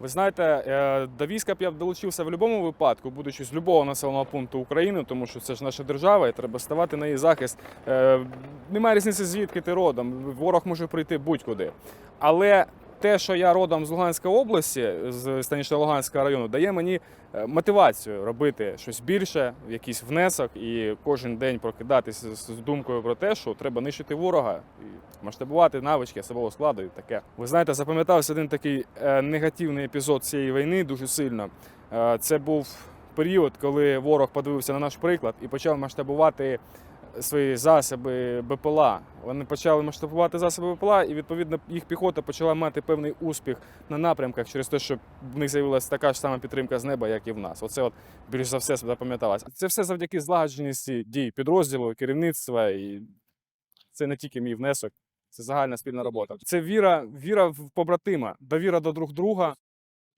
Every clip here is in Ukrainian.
Ви знаєте, е, до війська б я б долучився в будь-якому випадку, будучи з будь-якого населеного пункту України, тому що це ж наша держава, і треба ставати на її захист. Е, Немає різниці, звідки ти родом. Ворог може прийти будь-куди. Але те, що я родом з Луганської області, з Станично-Луганського району, дає мені е, мотивацію робити щось більше, якийсь внесок, і кожен день прокидатися з з думкою про те, що треба нищити ворога і масштабувати навички особового складу і таке. Ви знаєте, запам'ятався один такий е, негативний епізод цієї війни дуже сильно. Е, Це був період, коли ворог подивився на наш приклад і почав масштабувати свої засоби БПЛА. Вони почали масштабувати засоби БПЛА, і відповідно їх піхота почала мати певний успіх на напрямках через те, що в них з'явилася така ж сама підтримка з неба, як і в нас. Оце от більш за все запам'яталось. Це все завдяки злагодженості дій підрозділу, керівництва, і це не тільки мій внесок. Це загальна спільна робота. Це віра, віра в побратима, довіра до друг друга.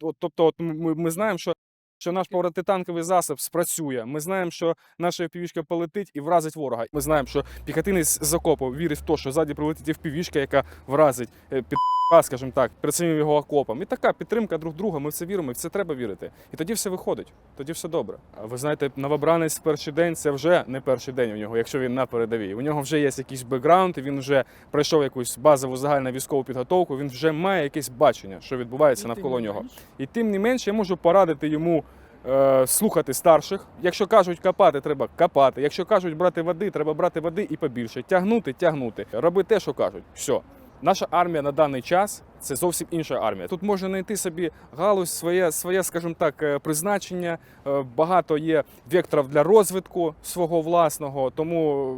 От, тобто, от ми, ми знаємо, що, що наш протитанковий засіб спрацює. Ми знаємо, що наша півішка полетить і вразить ворога. Ми знаємо, що піхотинець з окопу вірить в те, що ззаді прилетить впівішка, яка вразить е, під скажімо так, перед самим його окопом. І така підтримка друг друга. Ми в це віримо, і в це треба вірити. І тоді все виходить, тоді все добре. А ви знаєте, новобранець в перший день це вже не перший день у нього, якщо він на передовій. У нього вже є якийсь бекграунд, він вже пройшов якусь базову загальну військову підготовку. Він вже має якесь бачення, що відбувається навколо нього. І тим не менше, я можу порадити йому. Е, Слухати старших. Якщо кажуть копати, треба копати. Якщо кажуть брати води, треба брати води і побільше. Тягнути, тягнути. Роби те, що кажуть. Все. Наша армія на даний час це зовсім інша армія. Тут можна знайти собі галузь, своє, своє, скажімо так, е, призначення. Е, Багато є векторів для розвитку свого власного. Тому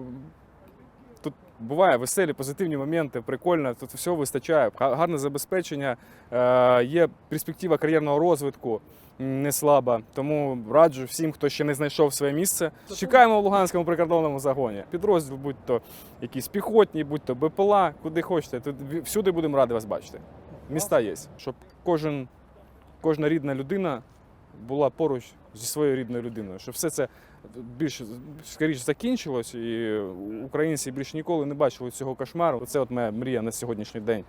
буває веселі, позитивні моменти, прикольно. Тут всього вистачає. Гарне забезпечення, е, є перспектива кар'єрного розвитку. Не слаба, тому раджу всім, хто ще не знайшов своє місце. Чекаємо в Луганському прикордонному загоні. Підрозділ, будь то якісь піхотні, будь то БПЛА, куди хочете. Тут всюди будемо раді вас бачити. Міста є, щоб кожен, кожна рідна людина була поруч зі своєю рідною людиною, щоб все це більш скоріше закінчилось, і українці більш ніколи не бачили цього кошмару. Це от моя мрія на сьогоднішній день.